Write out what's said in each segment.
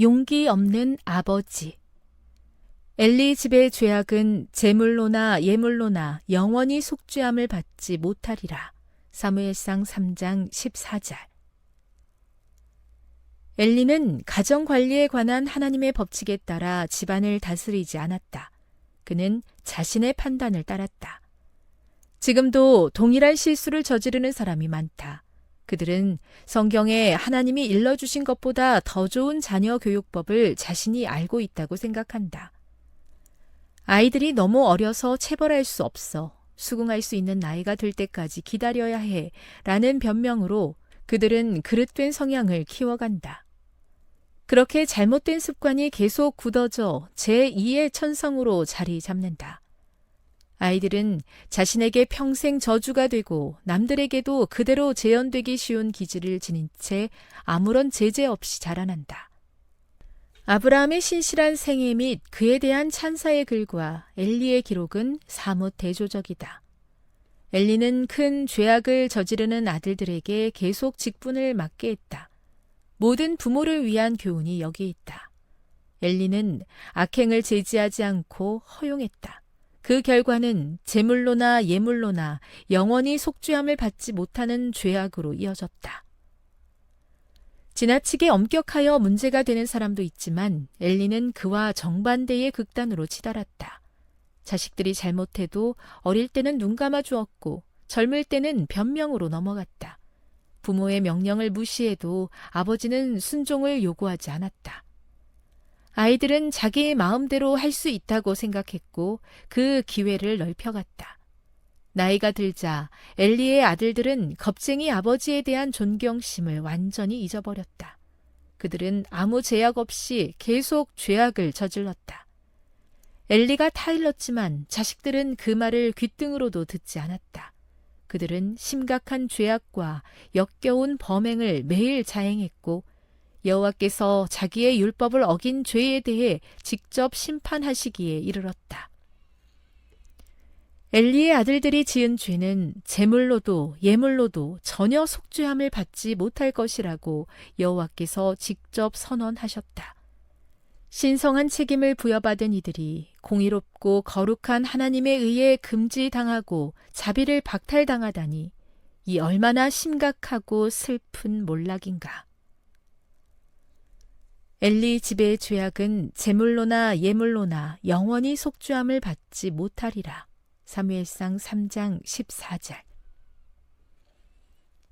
용기 없는 아버지. 엘리 집의 죄악은 제물로나 예물로나 영원히 속죄함을 받지 못하리라. 사무엘상 3장 14절. 엘리는 가정 관리에 관한 하나님의 법칙에 따라 집안을 다스리지 않았다. 그는 자신의 판단을 따랐다. 지금도 동일한 실수를 저지르는 사람이 많다. 그들은 성경에 하나님이 일러주신 것보다 더 좋은 자녀 교육법을 자신이 알고 있다고 생각한다. 아이들이 너무 어려서 체벌할 수 없어. 수긍할 수 있는 나이가 될 때까지 기다려야 해. 라는 변명으로 그들은 그릇된 성향을 키워간다. 그렇게 잘못된 습관이 계속 굳어져 제2의 천성으로 자리 잡는다. 아이들은 자신에게 평생 저주가 되고 남들에게도 그대로 재현되기 쉬운 기질을 지닌 채 아무런 제재 없이 자라난다. 아브라함의 신실한 생애 및 그에 대한 찬사의 글과 엘리의 기록은 사뭇 대조적이다. 엘리는 큰 죄악을 저지르는 아들들에게 계속 직분을 맡게 했다. 모든 부모를 위한 교훈이 여기 있다. 엘리는 악행을 제지하지 않고 허용했다. 그 결과는 제물로나 예물로나 영원히 속죄함을 받지 못하는 죄악으로 이어졌다. 지나치게 엄격하여 문제가 되는 사람도 있지만 엘리는 그와 정반대의 극단으로 치달았다. 자식들이 잘못해도 어릴 때는 눈 감아 주었고 젊을 때는 변명으로 넘어갔다. 부모의 명령을 무시해도 아버지는 순종을 요구하지 않았다. 아이들은 자기의 마음대로 할 수 있다고 생각했고 그 기회를 넓혀갔다. 나이가 들자 엘리의 아들들은 겁쟁이 아버지에 대한 존경심을 완전히 잊어버렸다. 그들은 아무 제약 없이 계속 죄악을 저질렀다. 엘리가 타일렀지만 자식들은 그 말을 귓등으로도 듣지 않았다. 그들은 심각한 죄악과 역겨운 범행을 매일 자행했고 여호와께서 자기의 율법을 어긴 죄에 대해 직접 심판하시기에 이르렀다. 엘리의 아들들이 지은 죄는 제물로도 예물로도 전혀 속죄함을 받지 못할 것이라고 여호와께서 직접 선언하셨다. 신성한 책임을 부여받은 이들이 공의롭고 거룩한 하나님에 의해 금지당하고 자비를 박탈당하다니 이 얼마나 심각하고 슬픈 몰락인가. 엘리 집의 죄악은 제물로나 예물로나 영원히 속죄함을 받지 못하리라. 사무엘상 3장 14절.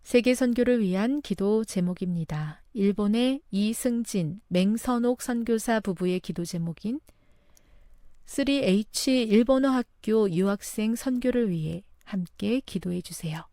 세계 선교를 위한 기도 제목입니다. 일본의 이승진, 맹선옥 선교사 부부의 기도 제목인 3H 일본어 학교 유학생 선교를 위해 함께 기도해 주세요.